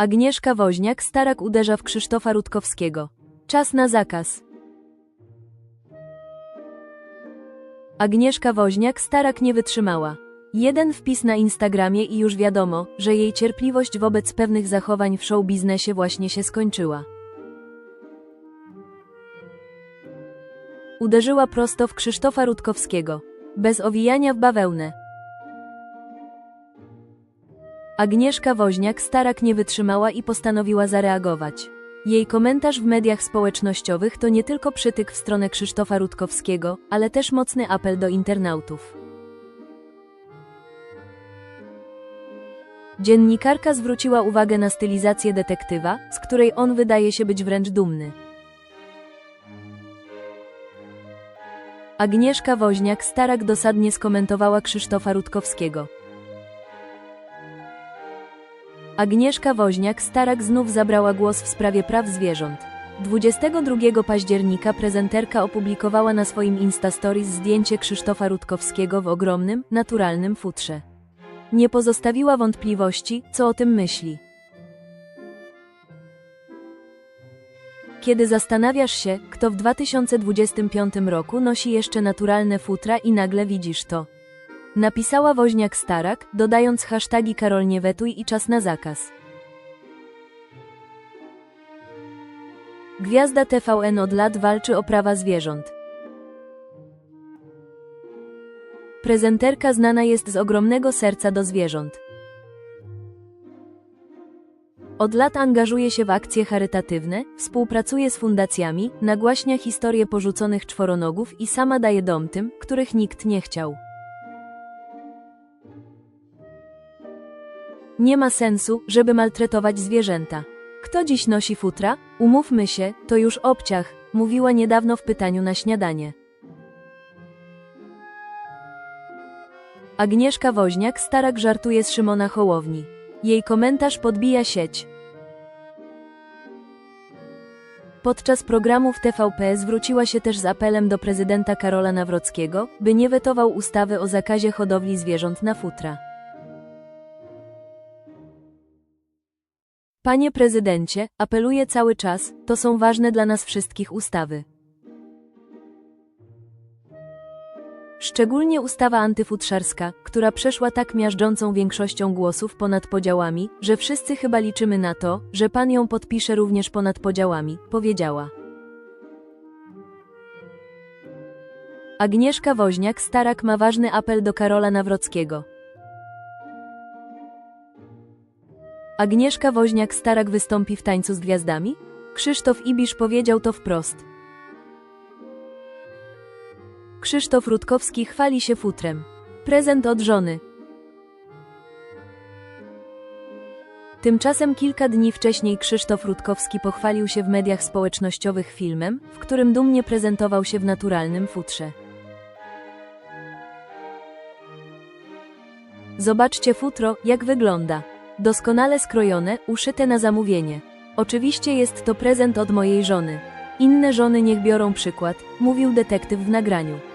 Agnieszka Woźniak starak uderza w Krzysztofa Rutkowskiego. Czas na zakaz. Agnieszka Woźniak starak nie wytrzymała. Jeden wpis na Instagramie i już wiadomo, że jej cierpliwość wobec pewnych zachowań w show biznesie właśnie się skończyła. Uderzyła prosto w Krzysztofa Rutkowskiego. Bez owijania w bawełnę. Agnieszka Woźniak starak nie wytrzymała i postanowiła zareagować. Jej komentarz w mediach społecznościowych to nie tylko przytyk w stronę Krzysztofa Rutkowskiego, ale też mocny apel do internautów. Dziennikarka zwróciła uwagę na stylizację detektywa, z której on wydaje się być wręcz dumny. Agnieszka Woźniak starak dosadnie skomentowała Krzysztofa Rutkowskiego. Agnieszka Woźniak starak znów zabrała głos w sprawie praw zwierząt. 22 października prezenterka opublikowała na swoim Instastories zdjęcie Krzysztofa Rutkowskiego w ogromnym, naturalnym futrze. Nie pozostawiła wątpliwości, co o tym myśli. Kiedy zastanawiasz się, kto w 2025 roku nosi jeszcze naturalne futra i nagle widzisz to. Napisała woźniak Starak, dodając hasztagi Karol nie wetuj i czas na zakaz. Gwiazda TVN od lat walczy o prawa zwierząt. Prezenterka znana jest z ogromnego serca do zwierząt. Od lat angażuje się w akcje charytatywne, współpracuje z fundacjami, nagłaśnia historię porzuconych czworonogów i sama daje dom tym, których nikt nie chciał. Nie ma sensu, żeby maltretować zwierzęta. Kto dziś nosi futra? Umówmy się, to już obciach, mówiła niedawno w pytaniu na śniadanie. Agnieszka Woźniak starak żartuje z Szymona Hołowni. Jej komentarz podbija sieć. Podczas programu w TVP zwróciła się też z apelem do prezydenta Karola Nawrockiego, by nie wetował ustawy o zakazie hodowli zwierząt na futra. Panie prezydencie, apeluję cały czas, to są ważne dla nas wszystkich ustawy. Szczególnie ustawa antyfutrzarska, która przeszła tak miażdżącą większością głosów ponad podziałami, że wszyscy chyba liczymy na to, że pan ją podpisze również ponad podziałami, powiedziała. Agnieszka Woźniak Starak ma ważny apel do Karola Nawrockiego. Agnieszka Woźniak Starak wystąpi w tańcu z gwiazdami? Krzysztof Ibisz powiedział to wprost. Krzysztof Rutkowski chwali się futrem. Prezent od żony. Tymczasem kilka dni wcześniej Krzysztof Rutkowski pochwalił się w mediach społecznościowych filmem, w którym dumnie prezentował się w naturalnym futrze. Zobaczcie futro, jak wygląda. Doskonale skrojone, uszyte na zamówienie. Oczywiście jest to prezent od mojej żony. Inne żony niech biorą przykład, mówił detektyw w nagraniu.